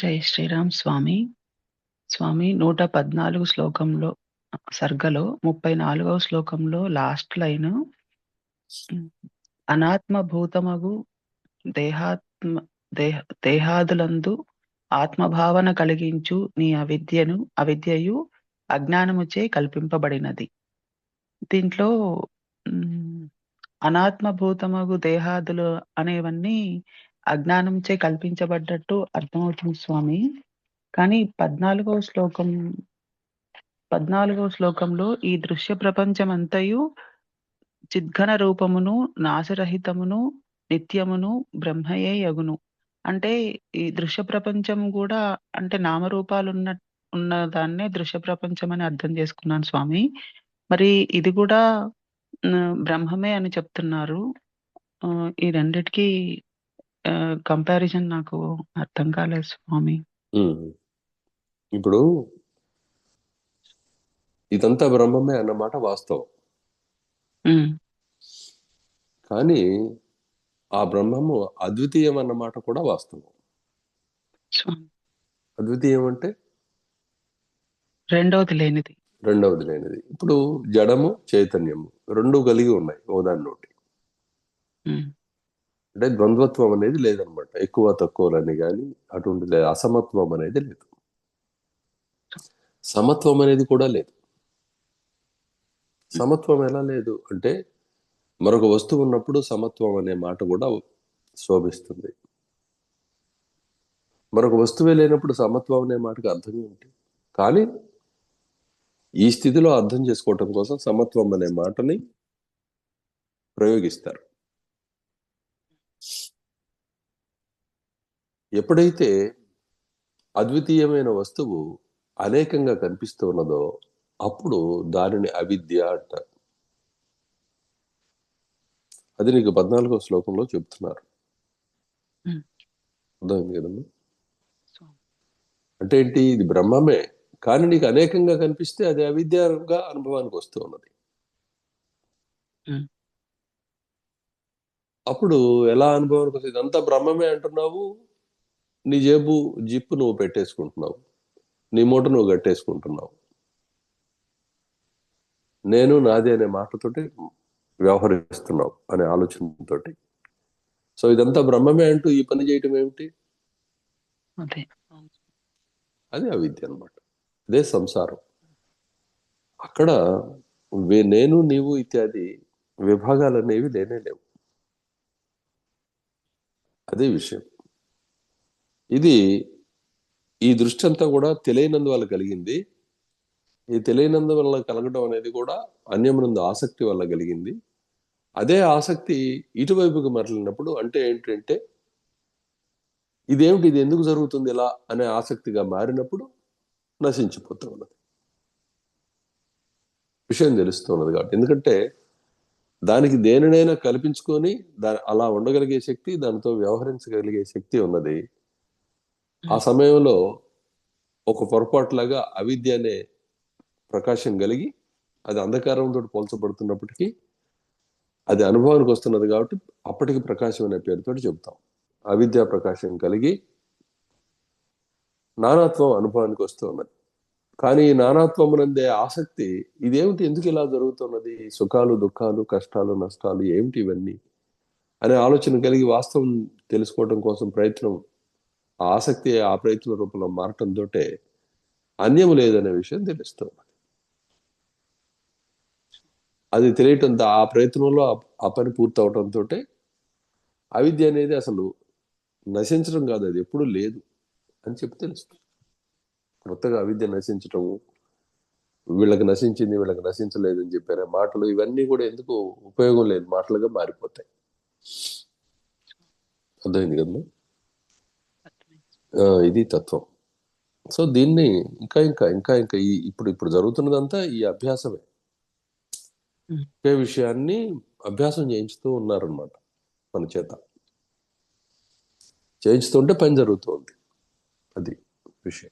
జై శ్రీరామ్ స్వామి. స్వామి 114 శ్లోకంలో సర్గలో 34వ శ్లోకంలో లాస్ట్ లైను అనాత్మ భూతమగు దేహాత్మ దేహ దేహాదులందు ఆత్మభావన కలిగించు నీ అవిద్యను అవిద్యయు అజ్ఞానముచే కల్పింపబడినది. దీంట్లో అనాత్మభూతమగు అనాత్మ భూతమగు దేహాదులు అనేవన్నీ అజ్ఞానంచే కల్పించబడ్డట్టు అర్థమవుతుంది స్వామి. కానీ 14వ శ్లోకం 14వ శ్లోకంలో ఈ దృశ్య ప్రపంచమంతయు చిద్ఘన రూపమును, నాశరహితమును, నిత్యమును బ్రహ్మయే యగును. అంటే ఈ దృశ్య ప్రపంచం కూడా అంటే నామరూపాలు ఉన్న ఉన్న దాన్నే దృశ్య ప్రపంచం అని అర్థం చేసుకున్నాను స్వామి. మరి ఇది కూడా బ్రహ్మమే అని చెప్తున్నారు. ఈ రెండిటికి కంపారిజన్ నాకు అర్థం కాలేదు స్వామి. ఇప్పుడు ఇదంతా బ్రహ్మమే అన్నమాట వాస్తవం. కానీ ఆ బ్రహ్మము అద్వితీయం అన్నమాట కూడా వాస్తవం. అద్వితీయం అంటే రెండోది లేనిది. రెండవది లేనిది. ఇప్పుడు జడము, చైతన్యము 2 కలిగి ఉన్నాయి ఒకదాన్నొకటి. హ్మ్. అంటే ద్వంద్వత్వం అనేది లేదనమాట. ఎక్కువ తక్కువలని కానీ అటువంటి లేదు అసమత్వం అనేది లేదు. సమత్వం అనేది కూడా లేదు. సమత్వం ఎలా లేదు అంటే మరొక వస్తువు ఉన్నప్పుడు సమత్వం అనే మాట కూడా శోభిస్తుంది. మరొక వస్తువే లేనప్పుడు సమత్వం అనే మాటకు అర్థం ఏమిటి? కానీ ఈ స్థితిలో అర్థం చేసుకోవటం కోసం సమత్వం అనే మాటని ప్రయోగిస్తారు. ఎప్పుడైతే అద్వితీయమైన వస్తువు అనేకంగా కనిపిస్తూ ఉన్నదో అప్పుడు దానిని అవిద్య అంటారు. అది నీకు 14వ శ్లోకంలో చెప్తున్నారు. అర్థమైంది కదమ్మా! అంటే ఏంటి? ఇది బ్రహ్మమే. కానీ నీకు అనేకంగా కనిపిస్తే అది అవిద్యగా అనుభవానికి వస్తూ ఉన్నది. అప్పుడు ఎలా అనుభవానికి వస్తది? ఇదంతా బ్రహ్మమే అంటున్నావు. నీ జేబు జిప్ నువ్వు పెట్టేసుకుంటున్నావు. నీ మూట నువ్వు కట్టేసుకుంటున్నావు. నేను నాది అనే మాటతోటి వ్యవహరిస్తున్నావు అనే ఆలోచనతోటి. సో ఇదంతా బ్రహ్మమే అంటూ ఈ పని చేయటం ఏమిటి? అదే. అవిద్య అన్నమాట. అదే సంసారం. అక్కడ నేను, నీవు ఇత్యాది విభాగాలనేవి లేనే లేవు. అదే విషయం. ఇది ఈ దృష్టి అంతా కూడా తెలియనందువల్ల కలిగింది. ఈ తెలియనందువల్ల కలగడం అనేది కూడా అన్యమునందు ఆసక్తి వల్ల కలిగింది. అదే ఆసక్తి ఇటువైపుకి మరలినప్పుడు అంటే ఏంటంటే ఇదేమిటి? ఇది ఎందుకు జరుగుతుంది ఇలా? అనే ఆసక్తిగా మారినప్పుడు నశించిపోతూ ఉన్నది. విషయం తెలుస్తూ ఉన్నది కాబట్టి. ఎందుకంటే దానికి దేనినైనా కల్పించుకొని దా అలా ఉండగలిగే శక్తి, దానితో వ్యవహరించగలిగే శక్తి ఉన్నది. ఆ. సమయంలో ఒక పొరపాటులాగా అవిద్య అనే ప్రకాశం కలిగి అది అంధకారంతోటి పోల్చబడుతున్నప్పటికీ అది అనుభవానికి వస్తున్నది కాబట్టి అప్పటికి ప్రకాశం అనే పేరుతోటి చెబుతాం. అవిద్యా ప్రకాశం కలిగి నానాత్వం అనుభవానికి వస్తూ ఉన్నది. కానీ ఈ నానాత్వమునందే ఆసక్తి ఇదేమిటి? ఎందుకు ఇలా జరుగుతున్నది? సుఖాలు, దుఃఖాలు, కష్టాలు, నష్టాలు ఏమిటి ఇవన్నీ? అనే ఆలోచన కలిగి వాస్తవం తెలుసుకోవడం కోసం ప్రయత్నం ఆ ఆసక్తి ఆ ప్రయత్న రూపంలో మారటంతోటే అన్యము లేదనే విషయం తెలుస్తూ ఉన్నది. అది తెలియటంతో ఆ ప్రయత్నంలో ఆ- పని పూర్తవటంతోటే అవిద్య అనేది అసలు నశించడం కాదు అది ఎప్పుడూ లేదు అని చెప్పి తెలుస్తుంది. కొత్తగా అవిద్య నశించటం వీళ్ళకి నశించింది వీళ్ళకి నశించలేదు అని చెప్పారు మాటలు ఇవన్నీ కూడా ఎందుకు ఉపయోగం లేదు మాటలుగా మారిపోతాయి అర్థమైంది కదా ఇది తత్వం. సో దీన్ని ఇంకా ఇంకా ఇంకా ఇంకా ఈ ఇప్పుడు ఇప్పుడు జరుగుతున్నదంతా ఈ అభ్యాసమే. ఒకే విషయాన్ని అభ్యాసం చేయించుతూ ఉన్నారనమాట మన చేత. చేయించుతుంటే పని జరుగుతుంది. అది విషయం.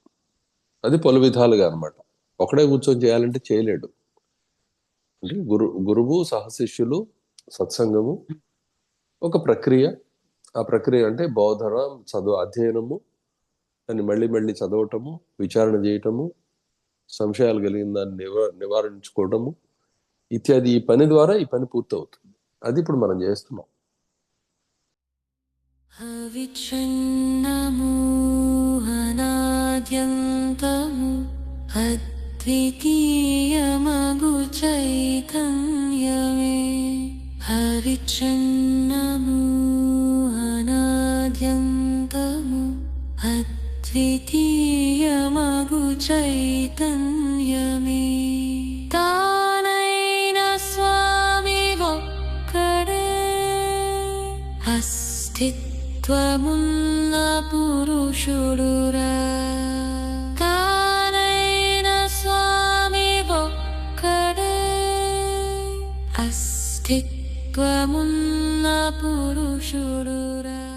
అది పలు విధాలుగా అన్నమాట. ఒకడే కూర్చొని చేయాలంటే చేయలేడు. అంటే గురు గురువు సహశిష్యులు సత్సంగము. ఒక ప్రక్రియ. ఆ ప్రక్రియ అంటే బోధన చదువు అధ్యయనము దాన్ని మళ్ళీ మళ్ళీ చదవటము విచారణ చేయటము సంశయాలు కలిగిన దాన్ని నివా నివారించుకోవటము ఇత్యాది ఈ పని ద్వారా ఈ పని పూర్తవుతుంది. అది ఇప్పుడు మనం చేస్తున్నాం. అవిచ్ఛిన్నమోహనాద్యంతము అద్వితీయమగు చైతన్యమే హరిచన్నమోహనాద్యంతము అద్వితీయమగు చైతన్యమే. తానైన స్వామి ఒక్కడే. అస్తిత్వమున్న పురుషుడురా. తానైన స్వామి ఒక్కడే. అస్తిత్వమున్న పురుషుడురా.